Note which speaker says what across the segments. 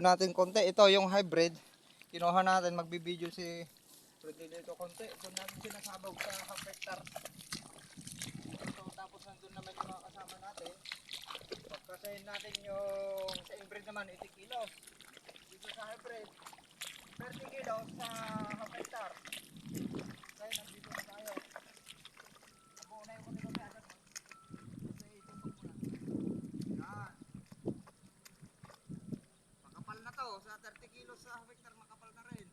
Speaker 1: Video natin konti. Ito yung hybrid. Kinuha natin, magbibideo si Freddy dito konti. Doon natin sinasabog sa half hectare. So, tapos nandun naman yung mga kasama natin. Pagkasayin natin yung sa hybrid naman, 80 kilos. Dito sa hybrid, 30 kilos sa half hectare. Kaya nandito na tayo. Abo na yung kundi kami agad. Kasi itutok ko na. Yan. Makapal na to. Sa 30 kilos sa hectare, makapal na rin.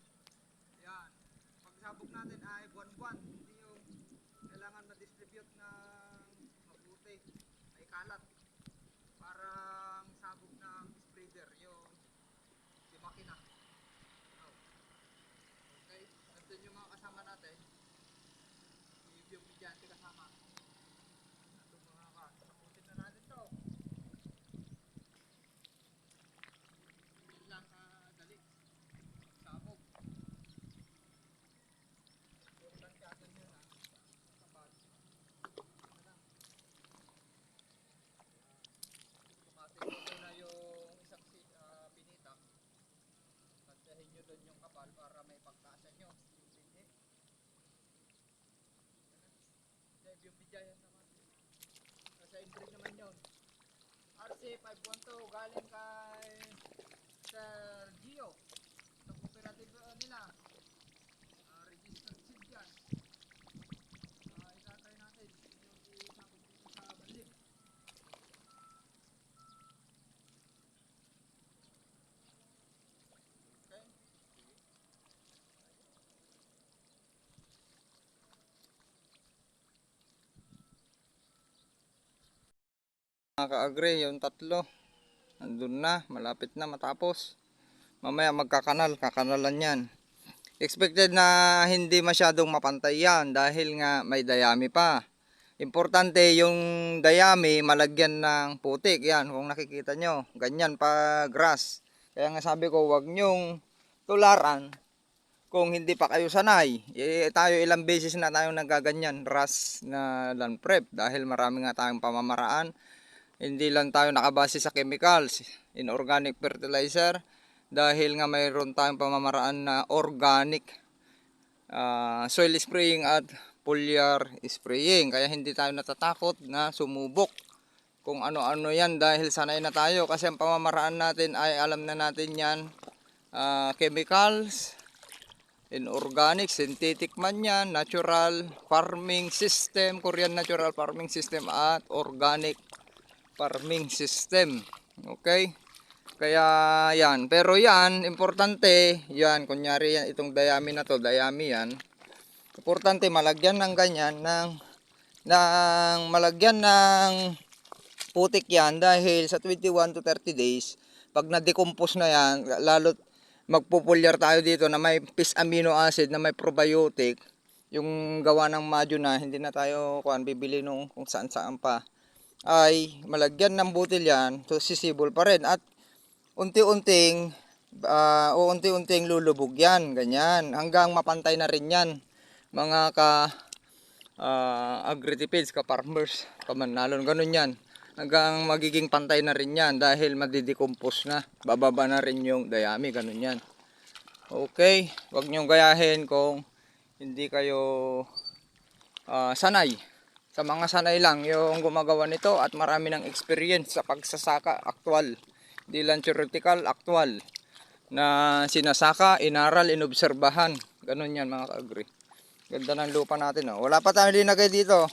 Speaker 1: Yan. Pagsabog natin ay buwan-buwan. Hindi yung kailangan ma-distribute ng mabuti. Ay kalat. Parang sabog ng spreader. Yung si makina. Oh. Okay. Nandun yung mga kasama natin. Si yung bidyante kasama. Nandun mga ka. Tapusin na natin to. Hindi lang kadali. Sabog. Important natin yun ha. Kapag. Ano lang. Tumating ko na yung isang si, ah, pinita. Pantahin nyo doon yung kapal para may pagkasa nyo. Bindi. Dahil yung bijayan naman. Nasa entry naman yun. RC 512 galing kay Sir Gio. Sa cooperative uh, nila. Ah, registered seed yan. Ah, itatry natin. Yung isabog dito sa balik. Okay. Mga ka-agri, yung tatlo. Nandun na, malapit na matapos. Mamaya magkakanal, kakanalan yan. Expected na hindi masyadong mapantay yan dahil nga may dayami pa. Importante yung dayami malagyan ng putik. Yan, kung nakikita nyo. Ganyan pa grass. Kaya nga sabi ko, wag nyong tularan kung hindi pa kayo sanay. Eh, tayo ilang beses na tayo nagaganyan ras na land prep dahil marami nga tayong pamamaraan hindi lang tayo nakabase sa chemicals, inorganic fertilizer, dahil nga mayroon tayong pamamaraan na organic ah, soil spraying at foliar spraying. Kaya hindi tayo natatakot na sumubok kung ano-ano yan dahil sanay na tayo kasi ang pamamaraan natin ay alam na natin yan ah, chemicals, inorganic, synthetic man yan, natural farming system, Korean natural farming system at organic farming system. Okay? Kaya yan. Pero yan, importante, yan, kunyari yan, itong dayami na to, dayami yan. Importante, malagyan ng ganyan, ng, ng malagyan ng putik yan dahil sa 21 to 30 days, pag na-decompose na yan, lalo magpupulyar tayo dito na may fish amino acid, na may probiotic, yung gawa ng madyo na hindi na tayo kuan bibili nung kung saan saan pa ay malagyan ng butil yan so sisibol pa rin. At unti-unting ah, o unti-unting lulubog yan ganyan. Hanggang mapantay na rin yan mga ka uh, agritipeds ka farmers kamanalon ganun yan. Hanggang magiging pantay na rin yan dahil madidecompose na bababa na rin yung dayami ganun yan. Okay wag niyong gayahin kung hindi kayo ah, sanay sa mga sanay lang yung gumagawa nito at marami ng experience sa pagsasaka aktual. Di lang theoretical, aktual. Na sinasaka, inaral, inobserbahan. Ganun yan mga ka-agri. Ganda ng lupa natin. Oh. Wala pa tayo linagay dito.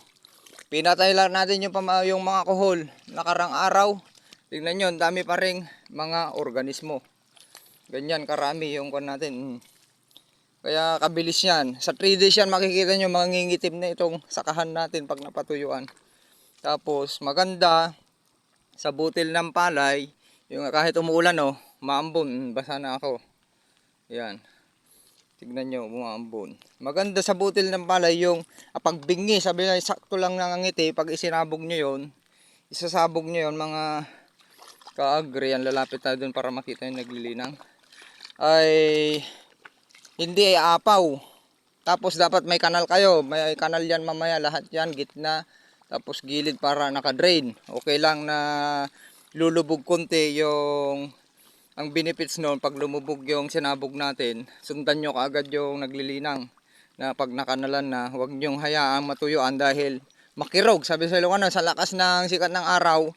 Speaker 1: Pinatay lang natin yung, yung mga kuhol. Nakarang araw. Tingnan nyo, dami pa rin mga organismo. Ganyan karami yung kon natin. Kaya kabilis yan. Sa 3 days yan makikita nyo mangingitim na itong sakahan natin pag napatuyuan. Tapos maganda sa butil ng palay, yung kahit umuulan oh, maambon, basa na ako. Yan. Tignan nyo, umaambon. Maganda sa butil ng palay yung ah, pagbingi, sabi na sakto lang nangangiti, pag isinabog nyo yon isasabog nyo yon mga kaagri, yan lalapit tayo dun para makita yung naglilinang. Ay hindi apaw. Tapos dapat may kanal kayo. May kanal yan mamaya lahat yan gitna. Tapos gilid para naka-drain. Okay lang na lulubog konti yung ang benefits noon pag lumubog yung sinabog natin, sundan nyo kaagad yung naglilinang na pag nakanalan na, huwag nyong hayaang matuyuan dahil makirog. Sabi sa Ilocano, sa lakas ng sikat ng araw,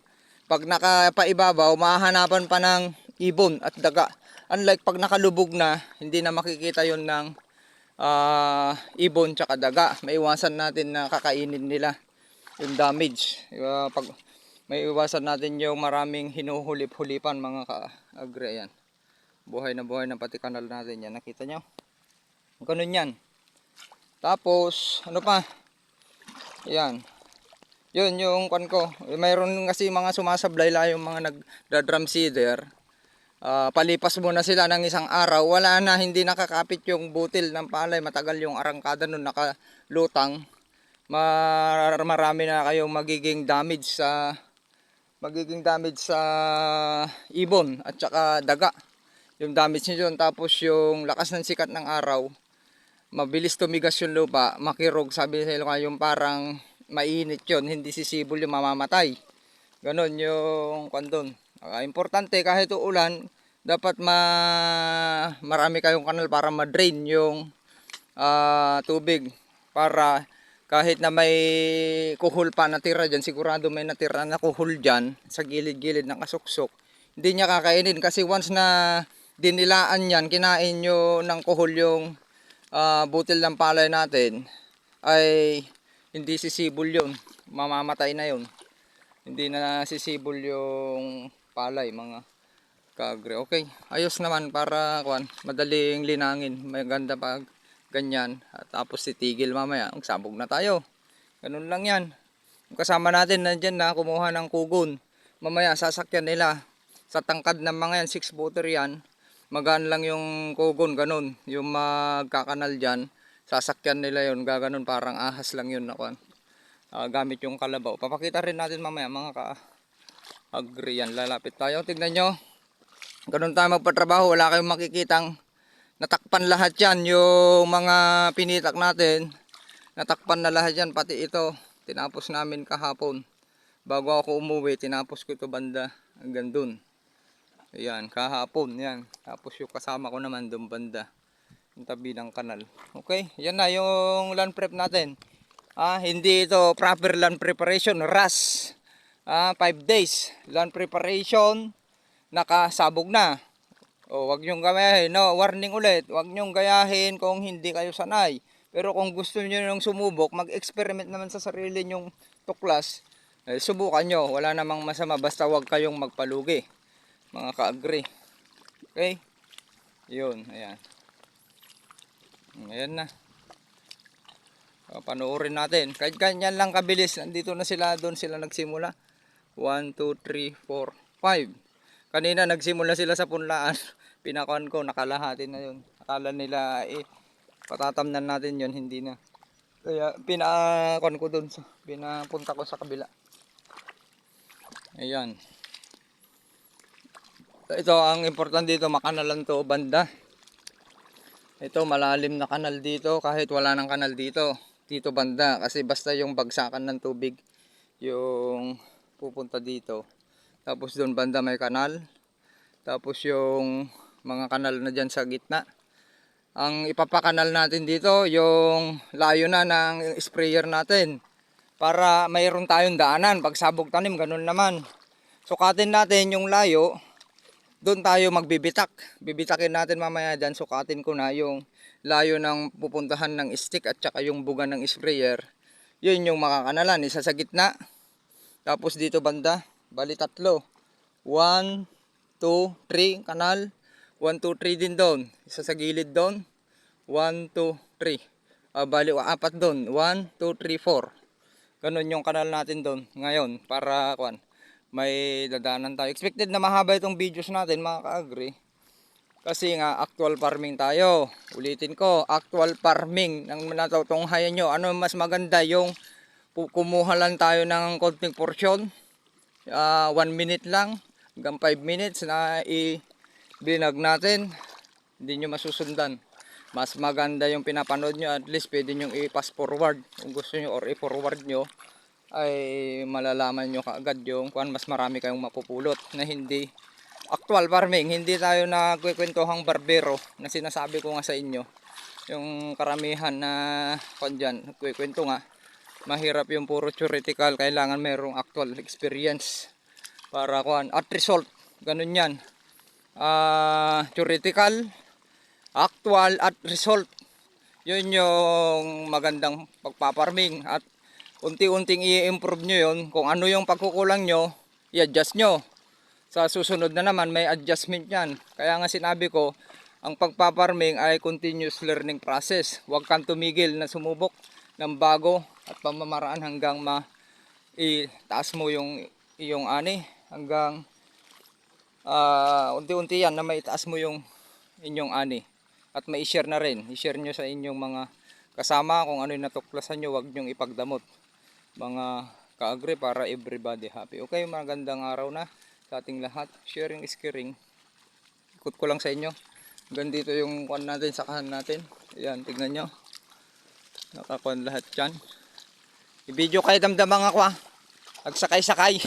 Speaker 1: pag nakapaibabaw, mahahanapan pa ng ibon at daga. Unlike pag nakalubog na, hindi na makikita yon ng ah, ibon tsaka daga. Maiwasan natin na kakainin nila yung damage. Uh, pag may iwasan natin yung maraming hinuhulip-hulipan mga ka-agre yan. Buhay na buhay na pati kanal natin yan. Nakita nyo? Ganun yan. Tapos, ano pa? Yan. Yun yung kwan ko. Mayroon kasi mga sumasablay la yung mga nagda-drum seeder. Ah, palipas muna sila ng isang araw. Wala na, hindi nakakapit yung butil ng palay. Matagal yung arangkada nun nakalutang. Mar marami na kayong magiging damage sa magiging damage sa ibon at saka daga. Yung damage nyo yun. Tapos yung lakas ng sikat ng araw, mabilis tumigas yung lupa, makirog, sabi sa Ilocano, yung parang mainit yun, hindi sisibol yung mamamatay. Ganon yung kandon. Ah, importante kahit uulan, dapat ma marami kayong kanal para ma-drain yung ah, tubig para kahit na may kuhol pa natira dyan, sigurado may natira na kuhol dyan sa gilid-gilid ng kasuksok. Hindi niya kakainin kasi once na dinilaan yan, kinain nyo ng kuhol yung ah, butil ng palay natin, ay hindi sisibol yun. Mamamatay na yun. Hindi na sisibol yung palay mga kagre. Okay, ayos naman para kuan, madaling linangin. May ganda pag ganyan. At tapos titigil mamaya, sabog na tayo. Ganun lang yan. Kasama natin nandyan na kumuha ng kugon. Mamaya sasakyan nila sa tangkad ng mga yan, 6 footer yan. Magaan lang yung kugon, ganun. Yung magkakanal dyan, sasakyan nila yon gaganon parang ahas lang yun na. Ah, gamit yung kalabaw. Papakita rin natin mamaya mga ka agree yan. Lalapit tayo. Tignan nyo. Ganun tayo magpatrabaho. Wala kayong makikitang natakpan lahat yan. Yung mga pinitak natin. Natakpan na lahat yan. Pati ito. Tinapos namin kahapon. Bago ako umuwi, tinapos ko ito banda hanggang dun. Ayan, kahapon. Yan. Tapos yung kasama ko naman dun banda. Yung tabi ng kanal. Okay, yan na yung land prep natin. Ah, hindi ito proper land preparation, RAS. Ah, 5 days land preparation nakasabog na. O wag niyo gayahin, no, warning ulit. Wag niyo gayahin kung hindi kayo sanay. Pero kung gusto niyo nung sumubok, mag-experiment naman sa sarili nyong tuklas. Eh, subukan nyo, wala namang masama basta wag kayong magpalugi. Mga ka-agree. Okay? Yun, ayan. Ayan na. O, panoorin natin. Kahit ganyan lang kabilis. Nandito na sila. Doon sila nagsimula. 1, 2, 3, 4, 5. Kanina nagsimula sila sa punlaan. Pinakuan ko. Nakalahati na yun. Akala nila eh patatamnan natin yun. Hindi na. Kaya pinakuan ko doon. Sa, pinapunta ko sa kabila. Ayan. Ito ang importante dito. Makanalan to banda. Ito malalim na kanal dito kahit wala nang kanal dito. Dito banda kasi basta yung bagsakan ng tubig yung pupunta dito. Tapos doon banda may kanal. Tapos yung mga kanal na dyan sa gitna. Ang ipapakanal natin dito yung layo na ng sprayer natin. Para mayroon tayong daanan. Pag sabog tanim, ganun naman. Sukatin natin yung layo doon tayo magbibitak. Bibitakin natin mamaya dyan. Sukatin ko na yung layo ng pupuntahan ng stick at saka yung buga ng sprayer. Yun yung makakanalan. Isa sa gitna. Tapos dito banda. Bali tatlo. 1, 2, 3 kanal. 1, 2, 3 din doon. Isa sa gilid doon. 1, 2, 3. Ah, bali apat doon. 1, 2, 3, 4. Ganun yung kanal natin doon ngayon para kwan may dadaanan tayo. Expected na mahaba itong videos natin mga ka-agree. Kasi nga actual farming tayo. Ulitin ko, actual farming ng natutunghayan nyo. Ano mas maganda yung kumuha lang tayo ng konting portion. 1 minute lang hanggang 5 minutes na i-binag natin. Hindi nyo masusundan. Mas maganda yung pinapanood nyo. At least pwede nyo i-pass forward kung gusto nyo or i-forward nyo ay malalaman nyo kaagad yung kung mas marami kayong mapupulot na hindi actual farming, hindi tayo nagkikwentuhang barbero na sinasabi ko nga sa inyo. Yung karamihan na kung dyan, nagkikwento nga, mahirap yung puro theoretical, kailangan merong actual experience para kuan at result. Ganun yan. Ah, theoretical, actual at result. Yun yung magandang pagpaparming at unti-unting i-improve nyo yun. Kung ano yung pagkukulang nyo, i-adjust nyo. Sa susunod na naman, may adjustment yan. Kaya nga sinabi ko, ang pagpaparming ay continuous learning process. Huwag kang tumigil na sumubok ng bago at pamamaraan hanggang ma itaas mo yung iyong ani hanggang ah, unti-unti yan na maitaas mo yung inyong ani. At mai-share na rin. I-share nyo sa inyong mga kasama. Kung ano yung natuklasan nyo wag nyong ipagdamot. Mga kaagri para everybody happy. Okay magandang araw na sa ating lahat. Sharing is caring. Ikot ko lang sa inyo. Hanggang dito yung kwan natin sakahan natin. Ayan tignan nyo. Nakakuan lahat dyan i-video kayo damdamang ako ah. Agsakay-sakay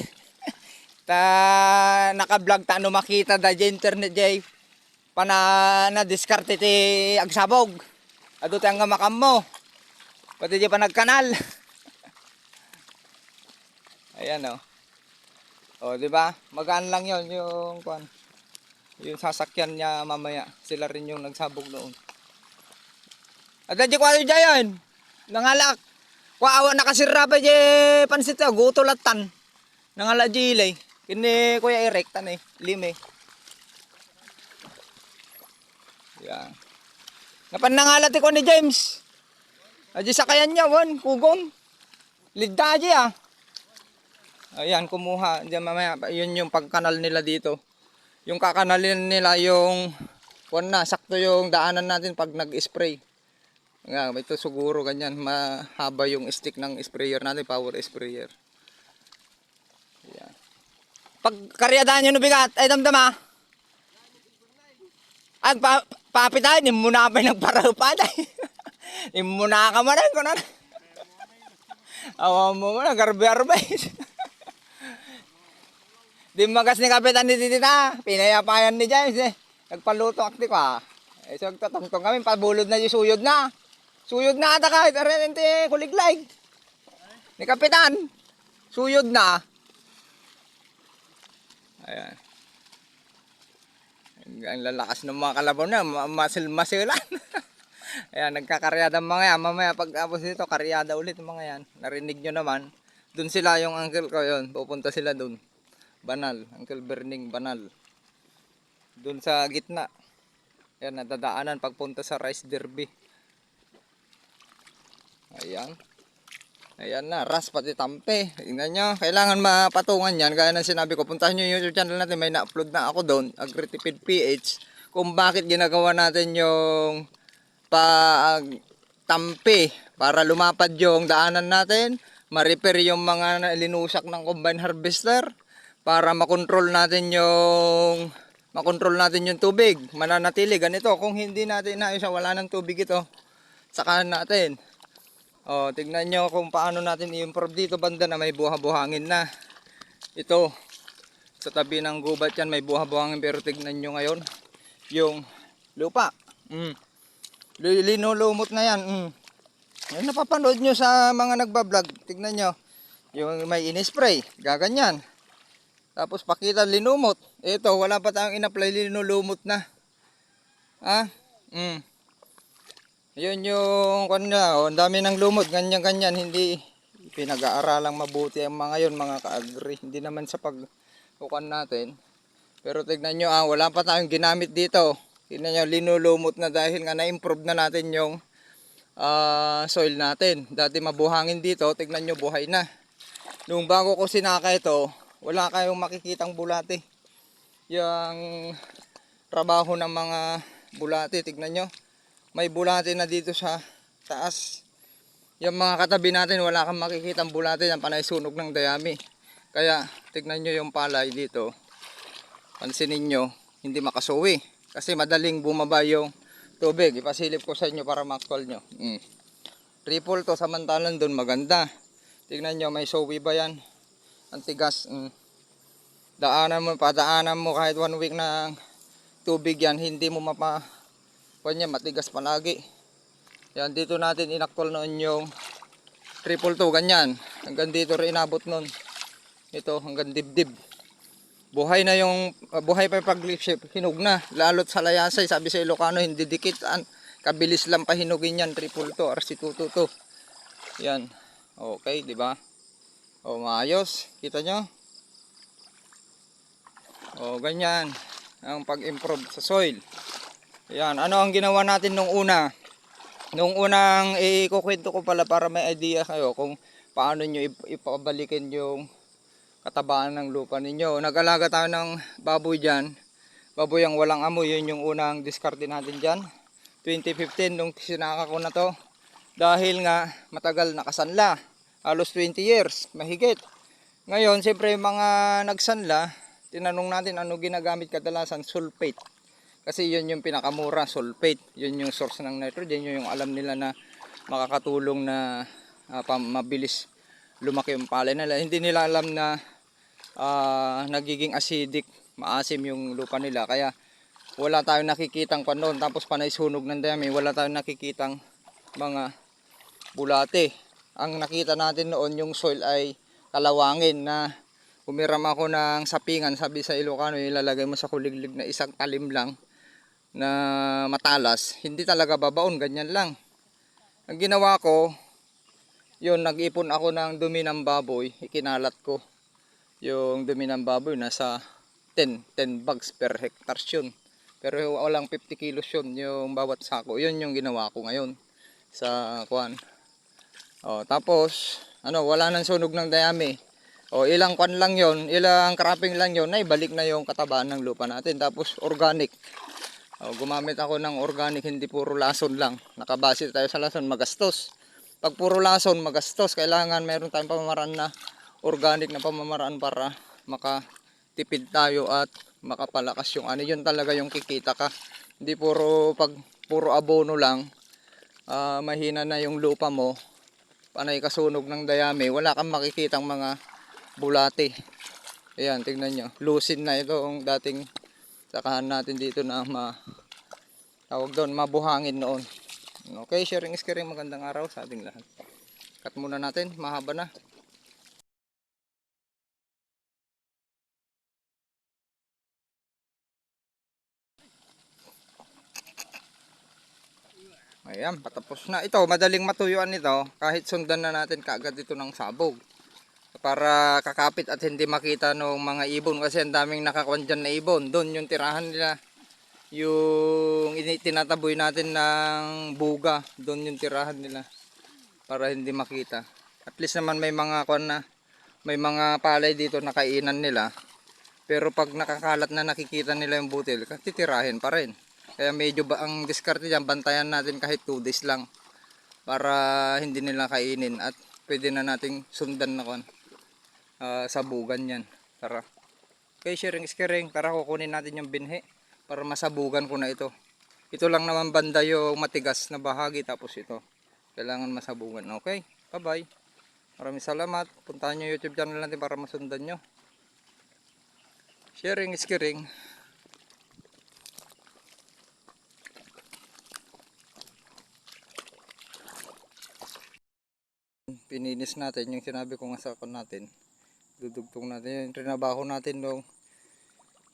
Speaker 1: ta naka-vlog ta no makita da di internet jay. Pana na diskarte ti agsabog. Ado ta nga makam mo. Pati di pa nagkanal. Ayan oh. Oh di ba? Magaan lang yon yung kwan. Yung sasakyan niya mamaya. Sila rin yung nagsabog noon. At di ko ano dyan nangalak Waawa nakasira pa di pansit ah, gutulatan. Nangala jilay. Kini kuya Eric tan eh, lime. Yan. Napan nangala ti ko ni James. Aji sakayan niya won, kugong. Lidda aji ah. Ayan, kumuha. Diyan mamaya, yun yung pagkanal nila dito. Yung kakanalin nila yung, kung na, sakto yung daanan natin pag nag-spray. Nga, ito siguro ganyan, mahaba yung stick ng sprayer natin, power sprayer. Yan. Pag karyadahan nyo bigat, ay damdama. At pa, papitahin, yung muna pa nagparaw pa tayo. yung muna ka man, ko na. Awa mo mo na, garbi-arbay. Di magas ni kapitan ni Titita, pinayapayan ni James eh. Nagpaluto akti ko ah. Eh, so nagtatangtong kami, pabulod na yung suyod na. Suyod na ata kahit arenente kuliglay. Ni kapitan. Suyod na. Ayan. Ang, lalakas ng mga kalabaw na, ma- masil-masilan. Ayan, nagkakaryada mga yan. Mamaya pagkapos nito, karyada ulit mga yan. Narinig nyo naman. Doon sila yung uncle ko yun. Pupunta sila doon. Banal. Uncle Berning Banal. Doon sa gitna. Ayan, nadadaanan pagpunta sa Rice Derby. Ayan. Ayan na, ras pati tampe. Tingnan nyo, kailangan mapatungan yan. Kaya nang sinabi ko, puntahan nyo yung YouTube channel natin. May na-upload na ako doon, Agritipid PH. Kung bakit ginagawa natin yung pag tampe para lumapad yung daanan natin. Ma-repair yung mga linusak ng combine harvester. Para makontrol natin yung makontrol natin yung tubig. Mananatili ganito. Kung hindi natin inayos, wala ng tubig ito. Sakahan natin. Oh, tignan nyo kung paano natin i-improve dito banda na may buha-buhangin na. Ito, sa tabi ng gubat yan may buha-buhangin pero tignan nyo ngayon yung lupa. Mm. Li- Linulumot na yan. Mm. Yan napapanood nyo sa mga nagbablog. Tignan nyo. Yung may in-spray. Gaganyan. Tapos pakita linumot. Ito, wala pa tayong in-apply linulumot na. Ah? Mm. Yun yung kanya, oh, ang dami ng lumot, ganyan-ganyan, hindi pinag-aaralang mabuti ang mga yun, mga ka-agri. Hindi naman sa pagkukan natin. Pero tignan nyo, ah, wala pa tayong ginamit dito. Tignan nyo, linulumot na dahil nga na-improve na natin yung ah, soil natin. Dati mabuhangin dito, tignan nyo, buhay na. Nung bago ko sinaka ito, wala kayong makikitang bulate. Yung trabaho ng mga bulate, tignan nyo may bulate na dito sa taas. Yung mga katabi natin, wala kang makikita bulate ng panay sunog ng dayami. Kaya, tignan nyo yung palay dito. Pansinin nyo, hindi makasuwi. Kasi madaling bumaba yung tubig. Ipasilip ko sa inyo para ma-call nyo. Mm. Triple to, samantalang doon maganda. Tignan nyo, may suwi ba yan? Ang tigas. Mm. daanan mo, padaanan mo kahit one week ng tubig yan, hindi mo mapa, kanya matigas palagi. Yan, dito natin inaktol noon yung triple two, ganyan. Hanggang dito rin inabot noon. Ito, hanggang dibdib. Buhay na yung, uh, buhay pa yung pag-lift shift, hinog na. Lalo't sa layasay, sabi sa Ilocano, hindi dikit. An, kabilis lang pahinugin yan, triple two, RC222. Yan. Okay, di ba? O, maayos. Kita nyo? O, ganyan. Ang pag-improve sa soil. Yan. Ano ang ginawa natin nung una? Nung unang ikukwento ko pala para may idea kayo kung paano nyo ip- ipabalikin yung katabaan ng lupa ninyo. Nag-alaga tayo ng baboy dyan. Baboy ang walang amoy. Yun yung unang discard natin dyan. 2015 nung sinaka ko na to. Dahil nga matagal nakasanla. Halos 20 years. Mahigit. Ngayon, siyempre mga nagsanla, tinanong natin ano ginagamit kadalasan, sulfate. Kasi yun yung pinakamura, sulfate. Yun yung source ng nitrogen, yun yung alam nila na makakatulong na pam- mabilis lumaki yung palay nila. Hindi nila alam na ah, nagiging acidic, maasim yung lupa nila. Kaya wala tayong nakikitang panon. Tapos panay sunog ng dami, wala tayong nakikitang mga bulate. Ang nakita natin noon yung soil ay kalawangin na umiram ako ng sapingan, sabi sa Ilocano, ilalagay mo sa kuliglig na isang talim lang na matalas, hindi talaga babaon, ganyan lang. Ang ginawa ko, yun, nag-ipon ako ng dumi ng baboy, ikinalat ko. Yung dumi ng baboy, nasa 10, 10 bags per hectare yun. Pero walang 50 kilos yun, yung bawat sako. Yun yung ginawa ko ngayon sa kuan. Oh, tapos, ano, wala nang sunog ng dayami. O ilang kwan lang yon, ilang cropping lang yon, ay balik na yung katabaan ng lupa natin. Tapos organic. O, gumamit ako ng organic, hindi puro lason lang. Nakabase tayo sa lason, magastos. Pag puro lason, magastos. Kailangan meron tayong pamamaraan na organic na pamamaraan para makatipid tayo at makapalakas yung ano. Yun talaga yung kikita ka. Hindi puro pag puro abono lang, ah, mahina na yung lupa mo, panay kasunog ng dayami, wala kang makikitang mga bulate. Ayan, tingnan nyo. Lusin na ito ang dating sakahan natin dito na ma tawag doon, mabuhangin noon. Okay, sharing is caring. Magandang araw sa ating lahat. Cut muna natin, mahaba na. Ayan, patapos na. Ito, madaling matuyuan nito kahit sundan na natin kaagad ito ng sabog. Para kakapit at hindi makita ng mga ibon kasi ang daming nakakuan dyan na ibon. Doon yung tirahan nila. Yung tinataboy natin ng buga. Doon yung tirahan nila. Para hindi makita. At least naman may mga kuan na may mga palay dito na kainan nila. Pero pag nakakalat na nakikita nila yung butil, titirahin pa rin. Kaya medyo ba ang diskarte dyan, bantayan natin kahit 2 days lang. Para hindi nila kainin at pwede na nating sundan na kon ah, sabugan yan. Tara. Okay, sharing is caring. Tara, kukunin natin yung binhi para masabugan ko na ito. Ito lang naman banda yung matigas na bahagi tapos ito. Kailangan masabugan. Okay, bye-bye. Maraming salamat. Puntahan nyo YouTube channel natin para masundan nyo. Sharing is caring. Pininis natin yung sinabi ko nga sa natin. Dudugtong natin yung trinabaho natin nung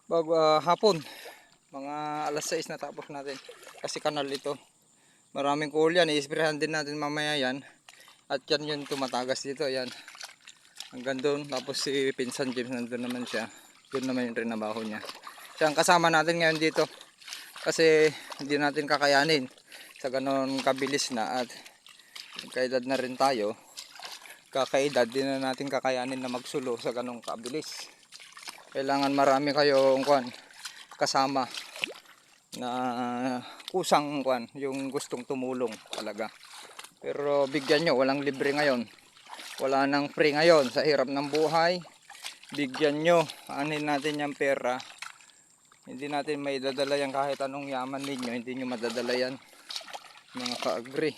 Speaker 1: bago ah, hapon. Mga alas 6 na tapos natin. Kasi kanal ito. Maraming cool yan. I-sprayhan din natin mamaya yan. At yan yung tumatagas dito. Yan. Hanggang doon. Tapos si Pinsan James nandun naman siya. Doon naman yung trinabaho niya. Siya ang kasama natin ngayon dito. Kasi hindi natin kakayanin. Sa ganon kabilis na at kaedad na rin tayo. Kakaedad din na natin kakayanin na magsulo sa ganong kabilis. Kailangan marami kayong kwan, kasama na kusang kwan, yung gustong tumulong talaga. Pero bigyan nyo, walang libre ngayon. Wala nang free ngayon sa hirap ng buhay. Bigyan nyo, anin natin yung pera. Hindi natin may dadala yan kahit anong yaman ninyo, hindi nyo madadala yan mga ka-agree.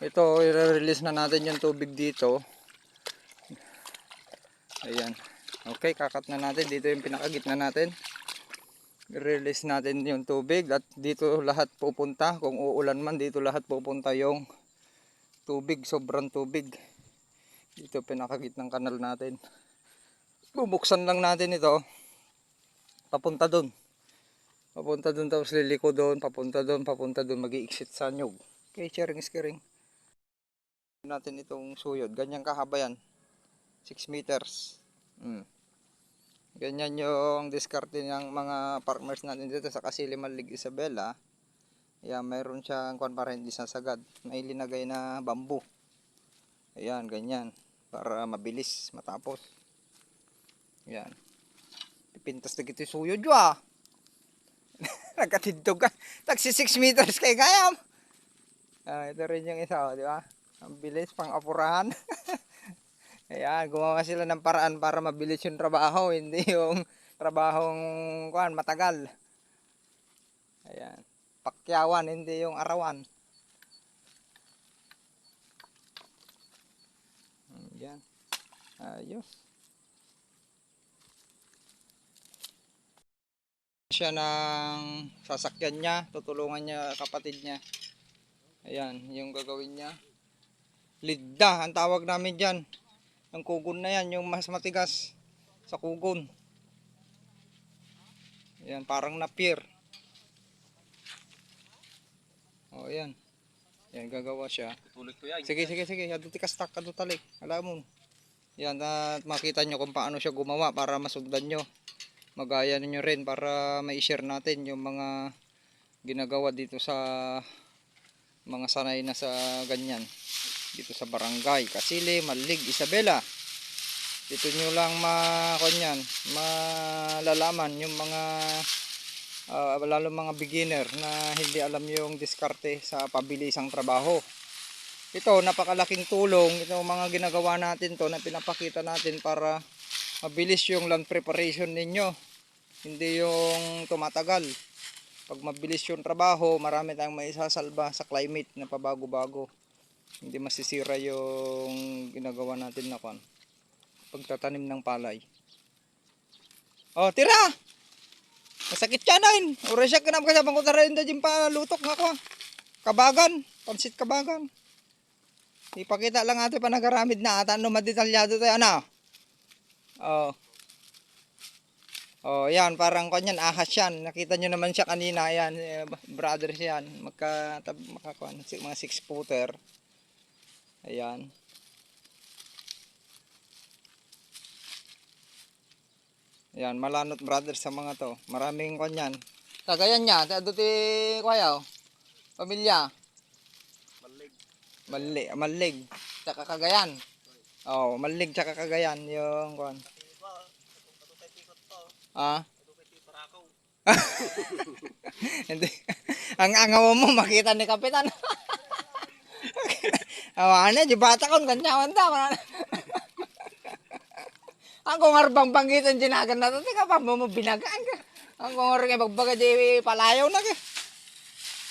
Speaker 1: Ito, i-release na natin yung tubig dito. Ayan. Okay, kakat na natin. Dito yung pinakagitna natin. Release natin yung tubig at dito lahat pupunta. Kung uulan man, dito lahat pupunta yung tubig. Sobrang tubig. Dito pinakagitnang kanal natin. Bubuksan lang natin ito. Papunta doon. Papunta doon tapos liliko doon. Papunta doon, papunta doon. Mag-i-exit sa nyug. Okay, sharing is caring. Natin itong suyod. Ganyan kahaba yan. 6 meters. Mm. Ganyan yung diskarte ng mga farmers natin dito sa Kasili Malig Isabela. Ayan, mayroon siyang kwan para hindi sasagad. May linagay na bamboo. Ayan, ganyan. Para mabilis matapos. Ayan. Pipintas na kita suyod yun ah. Nagkatidtog ka. Tagsi 6 meters kay kayam. Ah, ito rin yung isa, oh, di ba? Ang bilis, pang apurahan. Ayan, gumawa sila ng paraan para mabilis yung trabaho, hindi yung trabahong kuan matagal. Ayan. Pakyawan, hindi yung arawan. Ayan. Ayos. Siya ng sasakyan niya, tutulungan niya kapatid niya. Ayan, yung gagawin niya. Lidda, ang tawag namin dyan. Ang kugon na yan, yung mas matigas sa kugon. Ayan, parang napier. O, ayan. Ayan, gagawa siya.
Speaker 2: Yan.
Speaker 1: Sige, sige, sige. Ado tikas tak, ado talik. Alam mo. Yan, at makita nyo kung paano siya gumawa para masundan nyo. Magaya ninyo rin para ma-share natin yung mga ginagawa dito sa mga sanay na sa ganyan. Dito sa barangay. Kasili, Malig, Isabela. Dito nyo lang ma, kanyan, malalaman yung mga ah, lalo mga beginner na hindi alam yung diskarte sa pabilisang trabaho. Ito, napakalaking tulong. Ito mga ginagawa natin to na pinapakita natin para mabilis yung land preparation ninyo. Hindi yung tumatagal. Pag mabilis yung trabaho, marami tayong maisasalba sa climate na pabago-bago. Hindi masisira yung ginagawa natin na kon. Pagtatanim ng palay. Oh, tira! Masakit siya na Ura siya ka na kasabang ko tara yun dyan pa lutok nga ko. Kabagan. Pansit kabagan. Ipakita lang ate pa nagaramid na ata no madetalyado tayo ano. Oh. Oh, yan parang kanyan ahas yan. Nakita nyo naman siya kanina yan, eh, brothers yan. Magka tab, makakuan mga 6 footer. Ayan. Ayan, malanot brothers sa mga to. Maraming kanyan. Kagayan niya, tayo ti kuya. Pamilya.
Speaker 2: Malig.
Speaker 1: Mali, malig. Tsaka kagayan. Oh, malig tsaka kagayan yung kuan. Ah. Hindi. Ang angaw mo makita ni kapitan. Awane, di bata kon kanyawan ta. Ang kung arbang banggitan dinagan na to, tika pa mo binagaan ka. Ang kung nga magbaga di palayaw na ka.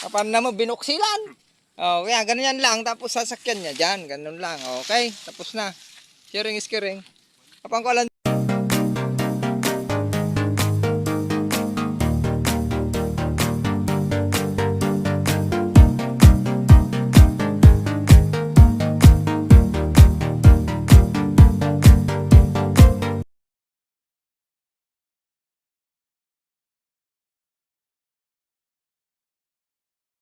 Speaker 1: Kapan na mo binuksilan. Oh, kaya ganyan lang tapos sasakyan niya diyan, ganun lang. Okay, tapos na. Sharing is caring. Kapang ko alam